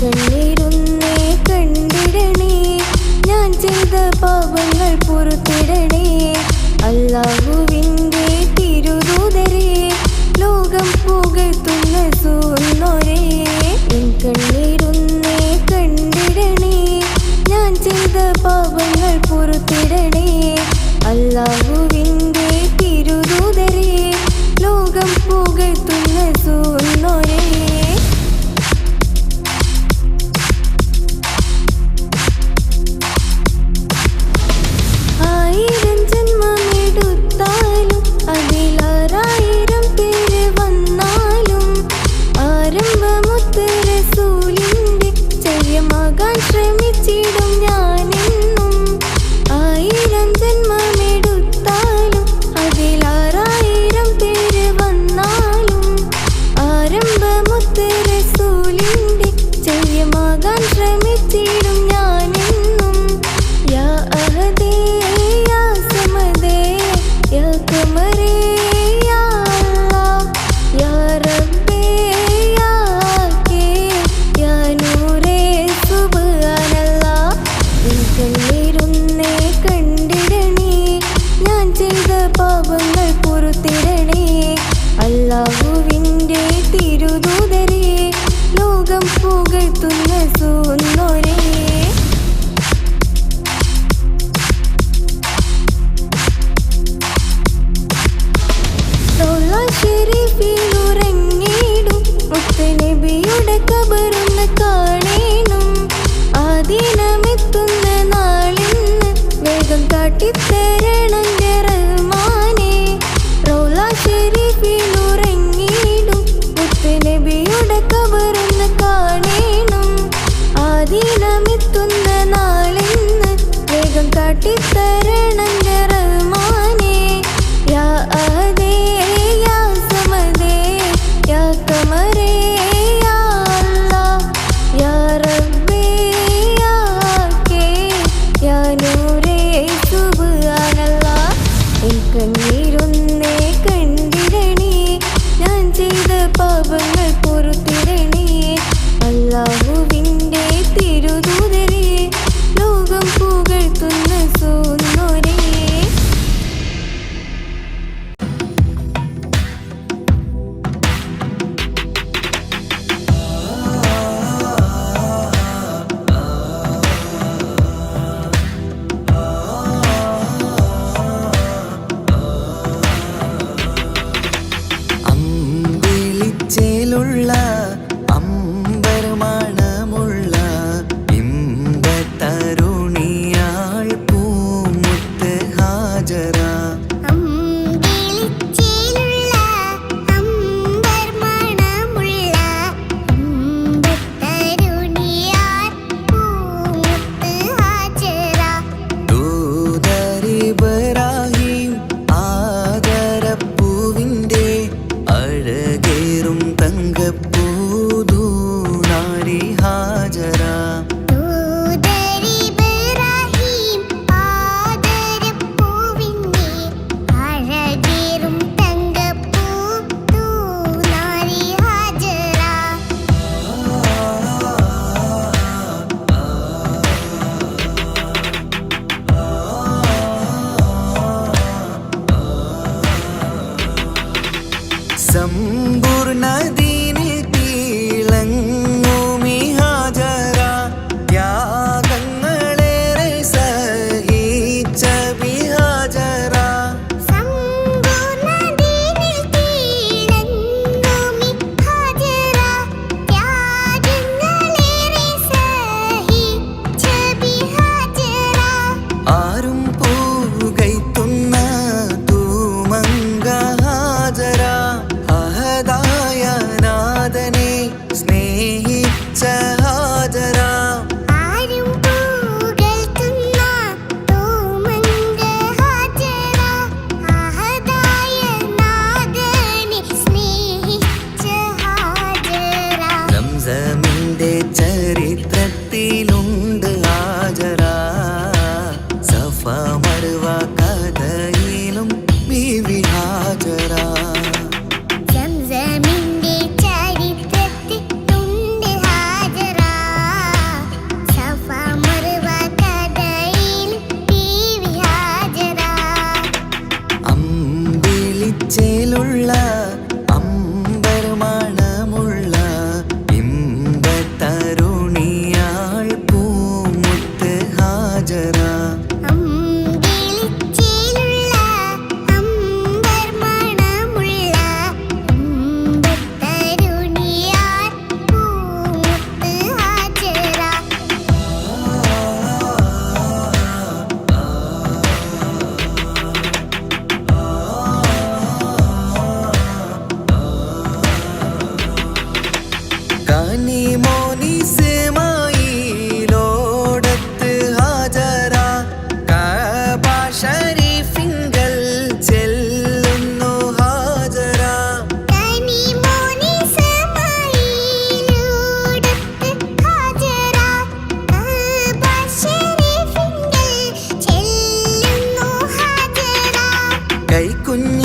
കണ്ണിടുന്നേ കണ്ടിടണേ. ഞാൻ ചെയ്ത പാപങ്ങൾ പുറത്തിടണേ. അല്ലാഹു നൽകുന്നൊരേ ിലുറങ്ങിയിടും വേഗം കാട്ടിത്തരണം ദിനമെത്തുന്ന നാളിന്ന് വേഗം കാട്ടിത്തരണം வஃபா மறுவாக்க കൈക്കുഞ്ഞ്